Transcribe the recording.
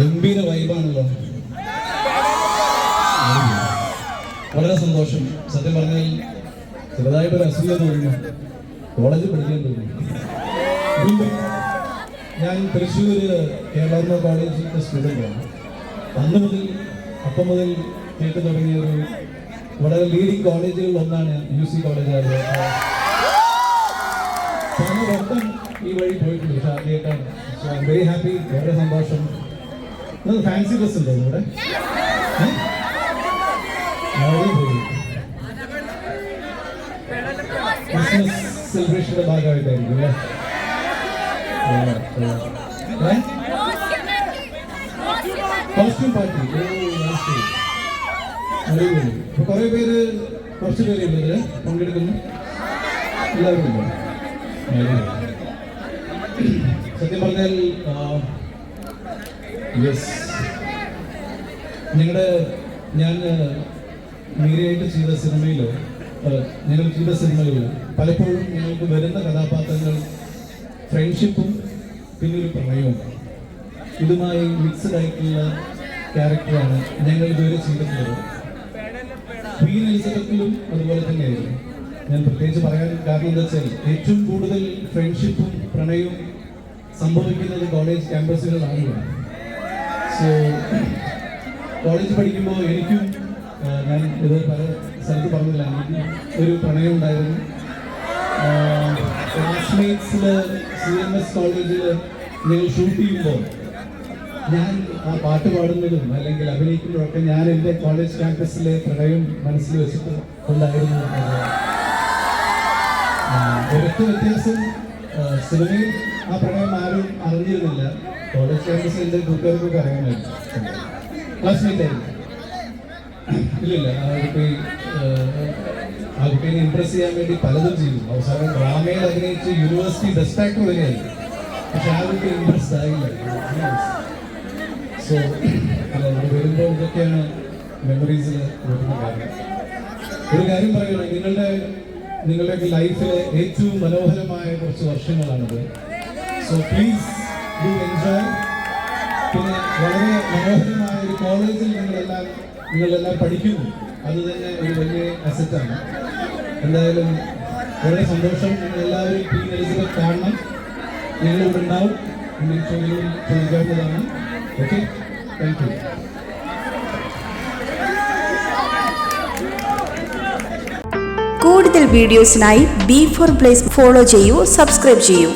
ഗംഭീര വൈബാണല്ലോ വളരെ സന്തോഷം. സത്യം പറഞ്ഞാൽ ചെറുതായിട്ടൊരു അസൂയ തോന്നുന്നു. കോളേജ് പഠിക്കാൻ തോന്നുന്നു. ഞാൻ തൃശ്ശൂർ കേരള കോളേജിലെ സ്റ്റുഡന്റാണ് അന്ന് മുതൽ അപ്പം മുതൽ കേട്ടു തുടങ്ങിയ ഒരു വളരെ ലീഡിങ് കോളേജുകളിൽ ഒന്നാണ് യു സി കോളേജ് ഈ വഴി പോയിട്ടുണ്ട്. പക്ഷെ ആദ്യമായിട്ടാണ്. വെരി ഹാപ്പി വളരെ സന്തോഷം. ഫാൻസി ബസ് ഉണ്ടോ ഇവിടെ ക്രിസ്മസ് സെലിബ്രേഷന്റെ ഭാഗമായിട്ടായിരിക്കും അല്ലേ? കോസ്റ്റ്യൂം പാർട്ടി അടിപൊളി. അപ്പൊ കുറെ പേര് കുറച്ച് പേര് ഇതിൽ പങ്കെടുക്കുന്നു. എല്ലാവരും ഇല്ലേ? അടിപൊളി. സത്യം പറഞ്ഞാൽ യെസ് നിങ്ങളുടെ ഞാൻ മീരയായിട്ട് ചെയ്ത സിനിമയിൽ ഞങ്ങൾ ചെയ്ത സിനിമകളിൽ പലപ്പോഴും ഞങ്ങൾക്ക് വരുന്ന കഥാപാത്രങ്ങൾ ഫ്രണ്ട്ഷിപ്പും പിന്നെ ഒരു പ്രണയവും ഇതുമായി മിക്സഡ് ആയിട്ടുള്ള ക്യാരക്ടറാണ് ഞങ്ങൾ ഇതുവരെ ചെയ്തിട്ടുള്ളത്. എലിസബത്തിലും അതുപോലെ തന്നെയായിരുന്നു. ഞാൻ പ്രത്യേകിച്ച് പറയാൻ കാരണം എന്താ വെച്ചാൽ ഏറ്റവും കൂടുതൽ ഫ്രണ്ട്ഷിപ്പും പ്രണയവും സംഭവിക്കുന്നത് കോളേജ് ക്യാമ്പസുകളിലാണ് കോളേജ് പഠിക്കുമ്പോൾ എനിക്കും ഞാൻ ഇത് പല സ്ഥലത്ത് പറഞ്ഞില്ല എനിക്ക് ഒരു പ്രണയം ഉണ്ടായിരുന്നു. ക്ലാസ്മേറ്റ്സിൽ സി എം എസ് കോളേജിൽ നിങ്ങൾ ഷൂട്ട് ചെയ്യുമ്പോൾ ഞാൻ ആ പാട്ട് പാടുന്നതും അല്ലെങ്കിൽ അഭിനയിക്കുന്നതൊക്കെ ഞാൻ എന്റെ കോളേജ് ക്യാമ്പസിലെ പ്രണയം മനസ്സിൽ വെച്ചിട്ട് ഉണ്ടായിരുന്നു ഒരൊക്കെ വ്യത്യാസം സിനിമയിൽ ആ പ്രണയം ആരും അറിഞ്ഞിരുന്നില്ല. കോളേജ് കൂട്ടുകാർക്കൊക്കെ അറിയാമായിരുന്നു ക്ലാസ്മേറ്റ് ആയിരുന്നു ഇല്ലില്ല. ആ കുട്ടി ചെയ്യാൻ വേണ്ടി പലതും ചെയ്തു. അവസാനം ഡ്രാമയിൽ അഭിനയിച്ച് യൂണിവേഴ്സിറ്റി ബെസ്റ്റ് ആക്ടർ വരെയായി പക്ഷെ ആ കുട്ടി ഇംപ്രസ്ഡ് ആയില്ല. സോ വരുമ്പോൾ ഇതൊക്കെയാണ് മെമ്മറീസിൽ വരുന്ന കാര്യം. ഒരു കാര്യം പറയുകയാണ് നിങ്ങളുടെ നിങ്ങളുടെ ലൈഫിലെ ഏറ്റവും മനോഹരമായ കുറച്ച് വർഷങ്ങളാണിത്. സോ പ്ലീസ് ഡു എൻജോയ് പിന്നെ വളരെ മനോഹരമായ ഒരു കോളേജിൽ നിങ്ങളെല്ലാം നിങ്ങളെല്ലാം പഠിക്കുന്നു. അത് തന്നെ ഒരു വലിയ അസറ്റാണ് എന്തായാലും വളരെ സന്തോഷം. നിങ്ങൾ എല്ലാവരും ക്വീൻ എലിസബത്ത് കാണണം. ഞങ്ങളിവിടെ ഉണ്ടാവും ചോദിക്കാവുന്നതാണ്. ഓക്കെ? താങ്ക് യു കൂടുതൽ വീഡിയോസിനായി ബി ഫോർ പ്ലേസ് ഫോളോ ചെയ്യൂ സബ്സ്ക്രൈബ് ചെയ്യൂ.